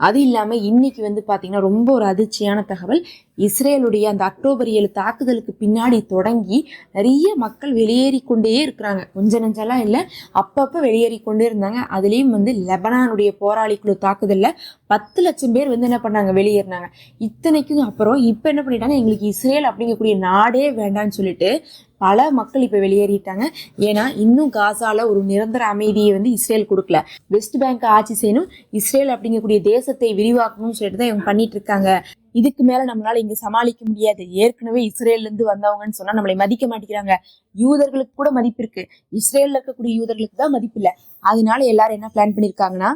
அது இல்லாமல் இன்னைக்கு வந்து பார்த்திங்கன்னா ரொம்ப ஒரு அதிர்ச்சியான தகவல். இஸ்ரேலுடைய அந்த அக்டோபர் ஏழு தாக்குதலுக்கு பின்னாடி தொடங்கி நிறைய மக்கள் வெளியேறி கொண்டே இருக்கிறாங்க. கொஞ்ச நெஞ்செல்லாம் இல்லை. அப்பப்போ வெளியேறி கொண்டே இருந்தாங்க. அதுலேயும் வந்து லெபனானுடைய போராளி குழு தாக்குதலில் பத்து லட்சம் பேர் வந்து என்ன பண்ணாங்க? வெளியேறினாங்க. இத்தனைக்கும் அப்புறம் இப்போ என்ன பண்ணிட்டாங்க? எங்களுக்கு இஸ்ரேல் அப்படிங்கக்கூடிய நாடே வேண்டான்னு சொல்லிட்டு பல மக்கள் இப்போ வெளியேறிட்டாங்க. ஏன்னா இன்னும் காசால ஒரு நிரந்தர அமைதியை வந்து இஸ்ரேல் கொடுக்கல. வெஸ்ட் பேங்க் ஆட்சி செய்யணும். இஸ்ரேல் அப்படிங்கக்கூடிய தேசத்தை விரிவாக்கணும்னு சொல்லிட்டு தான் இவங்க பண்ணிட்டு இருக்காங்க. இதுக்கு மேல நம்மளால இங்க சமாளிக்க முடியாது. ஏற்கனவே இஸ்ரேல்ல இருந்து வந்தவங்கன்னு சொன்னா நம்மளை மதிக்க மாட்டேங்கிறாங்க. யூதர்களுக்கு கூட மதிப்பு இருக்கு. இஸ்ரேல்ல இருக்கக்கூடிய யூதர்களுக்கு தான் மதிப்பு இல்லை. அதனால எல்லாரும் என்ன பிளான் பண்ணிருக்காங்கன்னா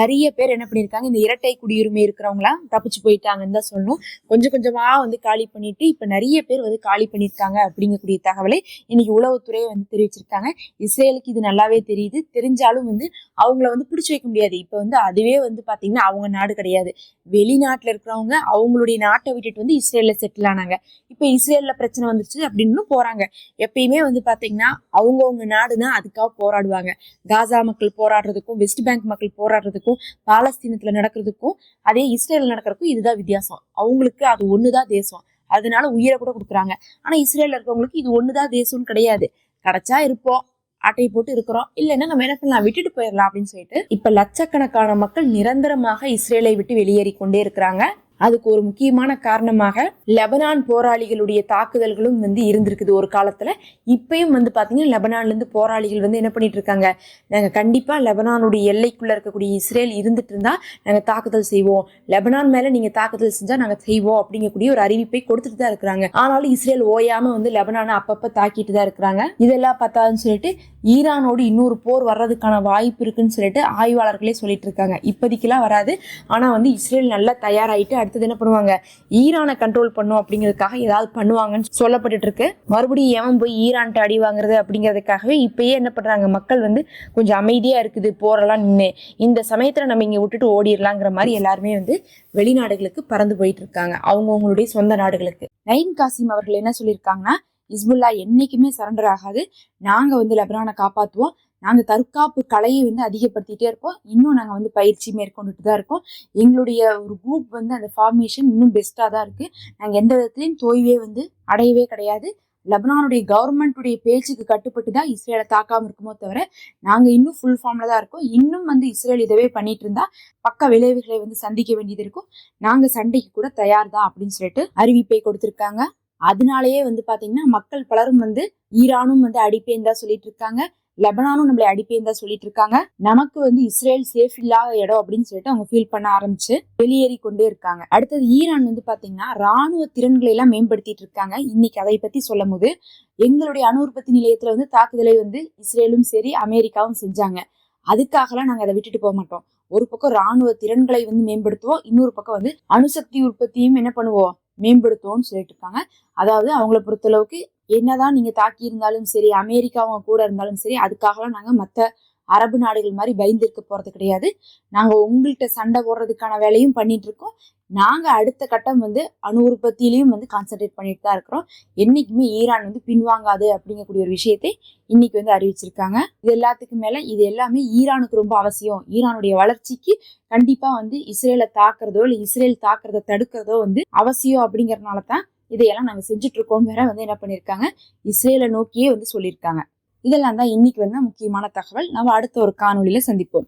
நிறைய பேர் என்ன பண்ணியிருக்காங்க இந்த இரட்டை குடியுரிமை இருக்கிறவங்களாம் தப்பிச்சு போயிட்டாங்கன்னு தான் சொல்லணும். கொஞ்சம் கொஞ்சமாக வந்து காலி பண்ணிட்டு இப்போ நிறைய பேர் வந்து காலி பண்ணியிருக்காங்க அப்படிங்கக்கூடிய தகவலை இன்னைக்கு உளவுத்துறையை வந்து தெரிவிச்சிருக்காங்க. இஸ்ரேலுக்கு இது நல்லாவே தெரியுது. தெரிஞ்சாலும் வந்து அவங்கள வந்து பிடிச்சி வைக்க முடியாது. இப்போ வந்து அதுவே வந்து பார்த்தீங்கன்னா அவங்க நாடு கிடையாது. வெளிநாட்டில் இருக்கிறவங்க அவங்களுடைய நாட்டை விட்டுட்டு வந்து இஸ்ரேலில் செட்டில் ஆனாங்க. இப்போ இஸ்ரேலில் பிரச்சனை வந்துருச்சு அப்படின்னு போகிறாங்க எப்பயுமே வந்து பார்த்தீங்கன்னா அவங்கவுங்க நாடுனா அதுக்காக போராடுவாங்க. காசா மக்கள் போராடுறதுக்கும் வெஸ்ட் பேங்க் மக்கள் போராடுறதுக்கும் பாலஸ்தீனத்துல நடக்கிறதுக்கும் அதே இஸ்ரேல் நடக்கிறதுக்கும் இதுதான் வித்தியாசம். அவங்களுக்கு அது ஒண்ணுதான் தேசம். அதனால உயிரை கூட கொடுக்குறாங்க. ஆனா இஸ்ரேல்ல இருக்கிறவங்களுக்கு இது ஒண்ணுதான் தேசம்னு கிடையாது. கிடைச்சா இருப்போம். அட்டை போட்டு இருக்கிறோம். இல்லைன்னா நம்ம என்ன பண்ணலாம்? விட்டுட்டு போயிடலாம் அப்படின்னு சொல்லிட்டு இப்ப லட்சக்கணக்கான மக்கள் நிரந்தரமாக இஸ்ரேலை விட்டு வெளியேறி கொண்டே இருக்கிறாங்க. அதுக்கு ஒரு முக்கியமான காரணமாக லெபனான் போராளிகளுடைய தாக்குதல்களும் வந்து இருந்திருக்குது ஒரு காலத்துல. இப்பயும் வந்து பாத்தீங்கன்னா லெபனான்ல இருந்து போராளிகள் வந்து என்ன பண்ணிட்டு இருக்காங்க? நாங்க கண்டிப்பா லெபனானுடைய எல்லைக்குள்ள இருக்கக்கூடிய இஸ்ரேல் இருந்துட்டு இருந்தா நாங்க தாக்குதல் செய்வோம். லெபனான் மேல நீங்க தாக்குதல் செஞ்சா நாங்க செய்வோம் அப்படிங்கக்கூடிய ஒரு அறிவிப்பை கொடுத்துட்டு தான் இருக்கிறாங்க. ஆனாலும் இஸ்ரேல் ஓயாம வந்து லெபனானை அப்பப்ப தாக்கிட்டு தான் இருக்கிறாங்க. இதெல்லாம் பார்த்தாதுன்னு சொல்லிட்டு ஈரானோடு இன்னொரு போர் வர்றதுக்கான வாய்ப்பு இருக்குன்னு சொல்லிட்டு ஆய்வாளர்களே சொல்லிட்டு இருக்காங்க. இப்போதைக்கெல்லாம் வராது. ஆனா வந்து இஸ்ரேல் நல்லா தயாராகிட்டு அடுத்தது என்ன பண்ணுவாங்க? ஈரானை கண்ட்ரோல் பண்ணும் அப்படிங்கிறதுக்காக ஏதாவது பண்ணுவாங்கன்னு சொல்லப்பட்டு இருக்கு மறுபடியும் ஏன் போய் ஈரான்ட்டு அடி வாங்குறது அப்படிங்கிறதுக்காகவே இப்பயே என்ன பண்றாங்க? மக்கள் வந்து கொஞ்சம் அமைதியா இருக்குது போரெல்லாம் நின்று இந்த சமயத்துல நம்ம இங்க விட்டுட்டு ஓடிடலாங்கிற மாதிரி எல்லாருமே வந்து வெளிநாடுகளுக்கு பறந்து போயிட்டு இருக்காங்க அவங்கவுங்களுடைய சொந்த நாடுகளுக்கு. நைன் காசிம் அவர்கள் என்ன சொல்லியிருக்காங்கன்னா இஸ்புல்லா என்னைக்குமே சரண்டர் ஆகாது. நாங்க வந்து லெபனானை காப்பாத்துவோம். நாங்கள் தற்காப்பு கலையை வந்து அதிகப்படுத்திட்டே இருக்கோம். இன்னும் நாங்கள் வந்து பயிற்சி மேற்கொண்டுட்டு தான் இருக்கோம். எங்களுடைய ஒரு குரூப் வந்து அந்த ஃபார்மேஷன் இன்னும் பெஸ்ட்டாக தான் இருக்குது நாங்கள் எந்த விதத்துலையும் தோய்வே வந்து அடையவே கிடையாது. லெபனானுடைய கவர்மெண்ட்டுடைய பேச்சுக்கு கட்டுப்பட்டு தான் இஸ்ரேலை தாக்காமல் இருக்குமோ தவிர நாங்கள் இன்னும் ஃபுல் ஃபார்மில் தான் இருக்கோம். இன்னும் வந்து இஸ்ரேல் இதவே பண்ணிட்டு இருந்தா பக்க விளைவுகளை வந்து சந்திக்க வேண்டியது இருக்கும். நாங்கள் சண்டைக்கு கூட தயார் தான் அப்படின்னு சொல்லிட்டு அறிவிப்பை கொடுத்துருக்காங்க. அதனாலேயே வந்து பார்த்தீங்கன்னா மக்கள் பலரும் வந்து ஈரானும் வந்து அடிப்பேன் தான் சொல்லிட்டு இருக்காங்க. லெபனானும் நம்மளை அடிப்பேன் தான் சொல்லிட்டு இருக்காங்க நமக்கு வந்து இஸ்ரேல் சேஃப் இல்லாத இடம் அப்படின்னு சொல்லிட்டு அவங்க ஃபீல் பண்ண ஆரம்பிச்சு வெளியேறி கொண்டே இருக்காங்க. அடுத்தது ஈரான் வந்து பாத்தீங்கன்னா ராணுவ திறன்களை எல்லாம் மேம்படுத்திட்டு இருக்காங்க. இன்னைக்கு அதை பத்தி சொல்லும் போது எங்களுடைய அணு உற்பத்தி நிலையத்துல வந்து தாக்குதலை வந்து இஸ்ரேலும் சரி அமெரிக்காவும் செஞ்சாங்க. அதுக்காகலாம் நாங்க அதை விட்டுட்டு போக மாட்டோம். ஒரு பக்கம் ராணுவ திறன்களை வந்து மேம்படுத்துவோம். இன்னொரு பக்கம் வந்து அணுசக்தி உற்பத்தியும் என்ன பண்ணுவோம்? மேம்படுத்துவோம்னு சொல்லிட்டு இருக்காங்க. அதாவது அவங்கள பொறுத்தளவுக்கு என்னதான் நீங்க தாக்கி இருந்தாலும் சரி அமெரிக்கா அவங்க கூட இருந்தாலும் சரி அதுக்காகலாம் நாங்க மற்ற அரபு நாடுகள் மாதிரி பயந்துருக்க போறது கிடையாது. நாங்க உங்கள்கிட்ட சண்டை போடுறதுக்கான வேலையும் பண்ணிட்டு இருக்கோம் நாங்க அடுத்த கட்டம் வந்து அணு உற்பத்தியிலையும் வந்து கான்சென்ட்ரேட் பண்ணிட்டு தான் இருக்கிறோம். என்னைக்குமே ஈரான் வந்து பின்வாங்காது அப்படிங்கக்கூடிய ஒரு விஷயத்தை இன்னைக்கு வந்து அறிவிச்சிருக்காங்க. இது எல்லாத்துக்கும் மேல இது எல்லாமே ஈரானுக்கு ரொம்ப அவசியம். ஈரானுடைய வளர்ச்சிக்கு கண்டிப்பா வந்து இஸ்ரேலை தாக்குறதோ இல்லை இஸ்ரேல் தாக்குறத தடுக்கிறதோ வந்து அவசியம் அப்படிங்கறதுனால தான் இதையெல்லாம் நம்ம செஞ்சுட்டு இருக்கோம் வேற வந்து என்ன பண்ணியிருக்காங்க இஸ்ரேலை நோக்கியே வந்து சொல்லியிருக்காங்க இதெல்லாம் தான் இன்னைக்கு வந்து முக்கியமான தகவல். நம்ம அடுத்த ஒரு காணொலியில் சந்திப்போம்.